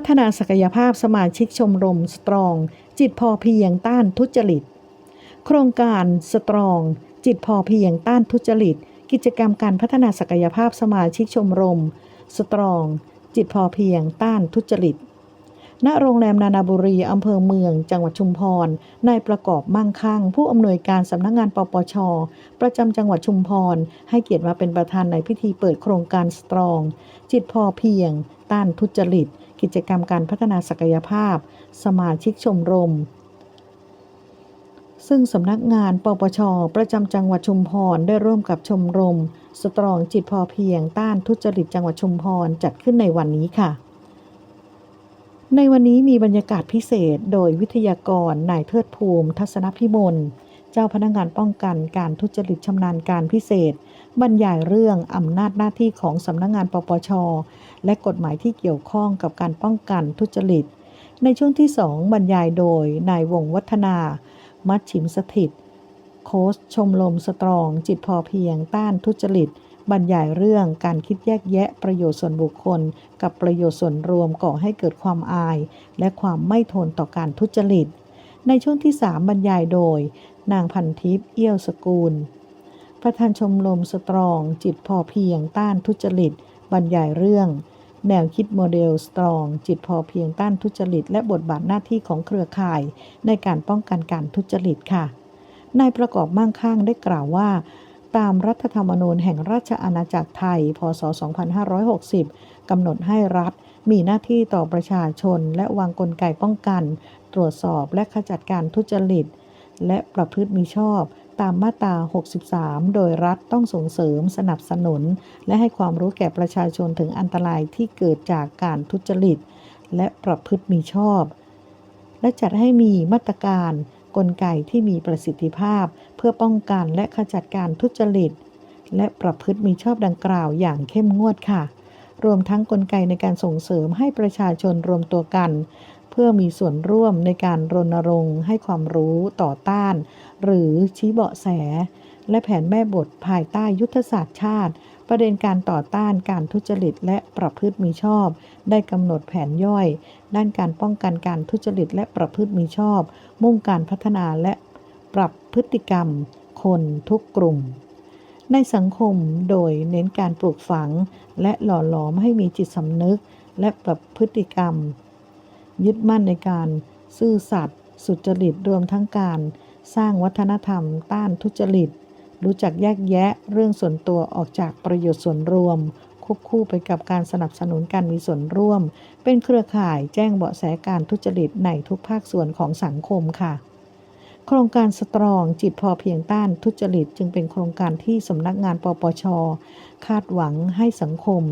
พัฒนาศักยภาพสมาชิกชมรมสตรอง จิตพอเพียงต้านทุจริต โครงการสตรอง จิตพอเพียงต้านทุจริต กิจกรรมการพัฒนาศักยภาพสมาชิกชมรม สตรอง จิตพอเพียงต้านทุจริตณโรงแรมนานาบุรีอำเภอเมือง จังหวัดชุมพร นายประกอบมั่งคั่ง ผู้อำนวยการสำนักงานปปช ประจำจังหวัดชุมพร ให้เกียรติมาเป็นประธานในพิธีเปิดโครงการสตรอง จิตพอเพียง ต้านทุจริต กิจกรรมการพัฒนาศักยภาพ สมาชิกชมรม ซึ่งสำนักงานปปช ประจำจังหวัดชุมพรได้ร่วมกับชมรม สตรองจิตพอเพียงต้านทุจริตจังหวัดชุมพรจัดขึ้นในวันนี้ค่ะในวันนี้มีบรรยากาศพิเศษโดยวิทยากรนายเทิดภูมิ ทัศนพิมล เจ้าพนักงานป้องกันการทุจริตชำนาญการพิเศษ บรรยายเรื่องอำนาจหน้าที่ของสำนักงานปปช และกฎหมายที่เกี่ยวข้องกับการป้องกันทุจริต ในช่วงที่2บรรยายโดย นายวงวัฒนา มัดฉิมสถิต โค้ชชมรมสตรอง จิตพอเพียง ต้านทุจริต บรรยายเรื่องการคิดแยกแยะประโยชน์ส่วนบุคคล กับประโยชน์ส่วนรวมก่อให้เกิดความอาย และความไม่ทนต่อการทุจริต ในช่วงที่ 3 บรรยายโดย นางพันทิพย์เอี้ยวสกุลประธานชมรมสตรอง จิตพอเพียงต้านทุจริต บรรยายเรื่อง แนวคิดโมเดลสตรอง จิตพอเพียงต้านทุจริต และบทบาทหน้าที่ของเครือข่าย ในการป้องกันการทุจริตค่ะนายประกอบมั่งคั่งได้กล่าวว่า ตามรัฐธรรมนูญแห่งราชอาณาจักรไทย พศ 2560 กำหนดให้รัฐมีหน้าที่ต่อประชาชนและวางกลไกป้องกัน ตรวจสอบและขจัดการทุจริต และประพฤติมิชอบ ตามมาตรา 63 โดยรัฐต้องส่งเสริมสนับสนุน และให้ความรู้แก่ประชาชนถึงอันตรายที่เกิดจากการทุจริต และประพฤติมิชอบ และจัดให้มีมาตรการกลไกที่มีประสิทธิภาพ เพื่อป้องกันและขจัดการทุจริต และประพฤติมิชอบดังกล่าวอย่างเข้มงวดค่ะรวมทั้งกลไกในการส่งเสริมให้ประชาชนรวมตัวกัน เพื่อมีส่วนร่วมในการรณรงค์ให้ความรู้ต่อต้าน หรือชี้เบาะแส และแผนแม่บทภายใต้ยุทธศาสตร์ชาติ ประเด็นการต่อต้านการทุจริตและประพฤติมิชอบ ได้กำหนดแผนย่อย ด้านการป้องกันการทุจริตและประพฤติมิชอบ มุ่งการพัฒนาและปรับพฤติกรรม คนทุกกลุ่ม ในสังคมโดยเน้นการปลูกฝัง และหล่อหลอมให้มีจิตสำนึก และปรับพฤติกรรม ยึดมั่นในการซื่อสัตย์สุจริตรวมทั้งการสร้างวัฒนธรรม ต้านทุจริต รู้จักแยกแยะเรื่องส่วนตัวออกจากประโยชน์ส่วนรวม ควบคู่ไปกับการสนับสนุนการมีส่วนร่วม เป็นเครือข่ายแจ้งเบาะแสการทุจริตในทุกภาคส่วนของสังคมค่ะ โครงการสตรองจิตพอเพียงต้านทุจริต จึงเป็นโครงการที่สำนักงานปปช คาดหวังให้สังคม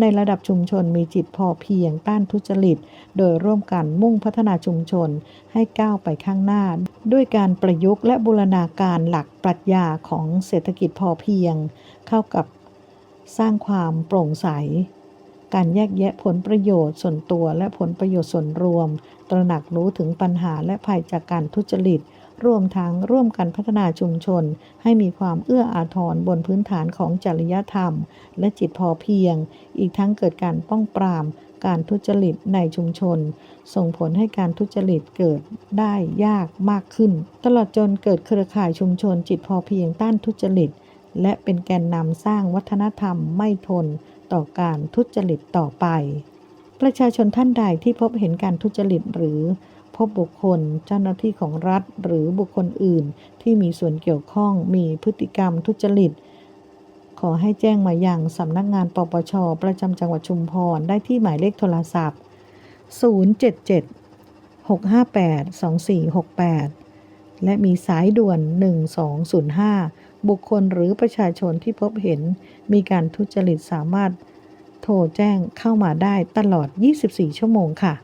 ในระดับชุมชนมีจิตพอเพียงต้านทุจริต โดยร่วมกันมุ่งพัฒนาชุมชนให้ก้าวไปข้างหน้า ด้วยการประยุกต์และบูรณาการหลักปรัชญาของเศรษฐกิจพอเพียง เข้ากับสร้างความโปร่งใส การแยกแยะผลประโยชน์ส่วนตัวและผลประโยชน์ส่วนรวม ตระหนักรู้ถึงปัญหาและภัยจากการทุจริต รวมทั้งร่วมกันพัฒนาชุมชน ให้มีความเอื้ออาทรบนพื้นฐานของจริยธรรม และจิตพอเพียง อีกทั้งเกิดการป้องปราม การทุจริตในชุมชน ส่งผลให้การทุจริตเกิดได้ยากมากขึ้น ตลอดจนเกิดเครือข่ายชุมชน จิตพอเพียงต้านทุจริต และเป็นแกนนำสร้างวัฒนธรรมไม่ทนต่อการทุจริตต่อไป ประชาชนท่านใดที่พบเห็นการทุจริตหรือ พบบุคคลเจ้าหน้าที่ของรัฐหรือบุคคลอื่น ที่มีส่วนเกี่ยวข้องมีพฤติกรรมทุจริต ขอให้แจ้งมายังสำนักงานปปช ประจำจังหวัดชุมพรได้ที่หมายเลขโทรศัพท์ 077 658 2468 และมีสายด่วน 1205 บุคคลหรือประชาชนที่พบเห็น มีการทุจริตสามารถโทรแจ้งเข้ามาได้ตลอด 24 ชั่วโมงค่ะ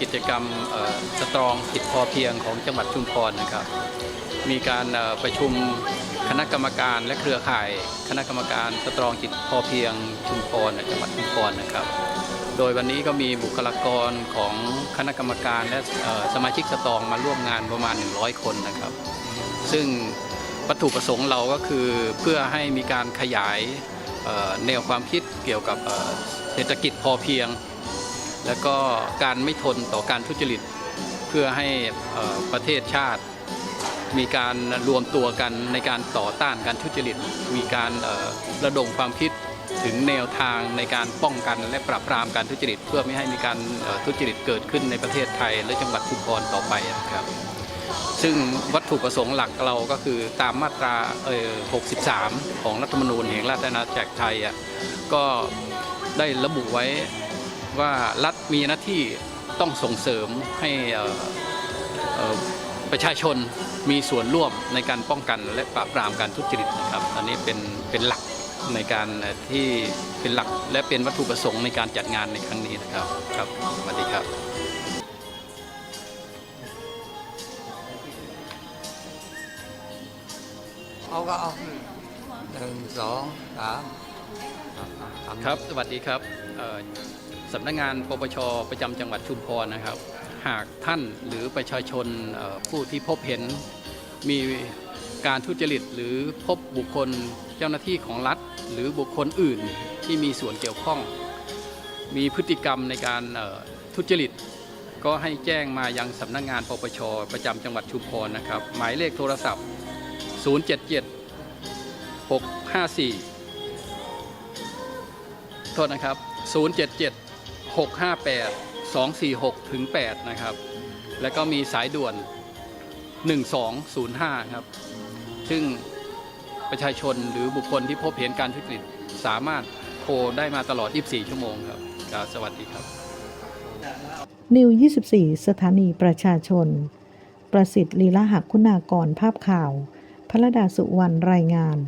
กิ จกรรมสตรองจิตพอเพียงของจังหวัดชุมพรนะครับ มีการประชุมคณะกรรมการและเครือข่าย คณะกรรมการสตรองจิตพอเพียงชุมพรจังหวัดชุมพรนะครับ โดยวันนี้ก็มีบุคลากรของคณะกรรมการและสมาชิกสตรองมาร่วมงานประมาณ 100 คนนะครับ ซึ่งวัตถุประสงค์เราก็คือเพื่อให้มีการขยายแนวความคิดเกี่ยวกับเศรษฐกิจพอเพียง แล้วก็การไม่ทนต่อการทุจริต เพื่อให้ประเทศชาติ มีการรวมตัวกันในการต่อต้านการทุจริต มีการระดมความคิดถึงแนวทางในการป้องกันและปราบปรามการทุจริต เพื่อไม่ให้มีการทุจริตเกิดขึ้นในประเทศไทย และจังหวัดชุมพรต่อไปนะครับ ซึ่งวัตถุประสงค์หลักเราก็คือตามมาตรา 63 ของรัฐธรรมนูญแห่งราชอาณาจักรไทยอะก็ได้ระบุไว้ ว่ารัฐมีหน้าที่ต้องส่งเสริมให้เอ่อเอ่อประชาชนมีส่วนร่วมในการป้องกันและปราบปรามการทุจริตนะครับ อันนี้เป็นเป็นหลักในการเอ่อที่เป็นหลักและเป็นวัตถุประสงค์ในการจัดงานในครั้งนี้นะครับครับสวัสดีครับเอาก็เอาหนึ่งสองสามทำครับสวัสดีครับเอ่อ สำนักงานปปชประจำจังหวัดชุมพรนะครับ หากท่านหรือประชาชนผู้ที่พบเห็นมีการทุจริตหรือพบบุคคลเจ้าหน้าที่ของรัฐ หรือบุคคลอื่นที่มีส่วนเกี่ยวข้อง มีพฤติกรรมในการทุจริต ก็ให้แจ้งมายังสำนักงานปปชประจำจังหวัดชุมพรนะครับ หมายเลขโทรศัพท์ 077 654 โทษนะครับ 077 658 246ถึง8นะครับ แล้วก็มีสายด่วน 1205 ครับ ซึ่งประชาชนหรือบุคคลที่พบเห็นการทุจริตสามารถโทรได้มาตลอด 24 ชั่วโมงครับสวัสดีครับ นิว 24 สถานีประชาชน ประสิทธิ์ลีลาหักคุณากรภาพข่าว พระดาสุวรรณรายงาน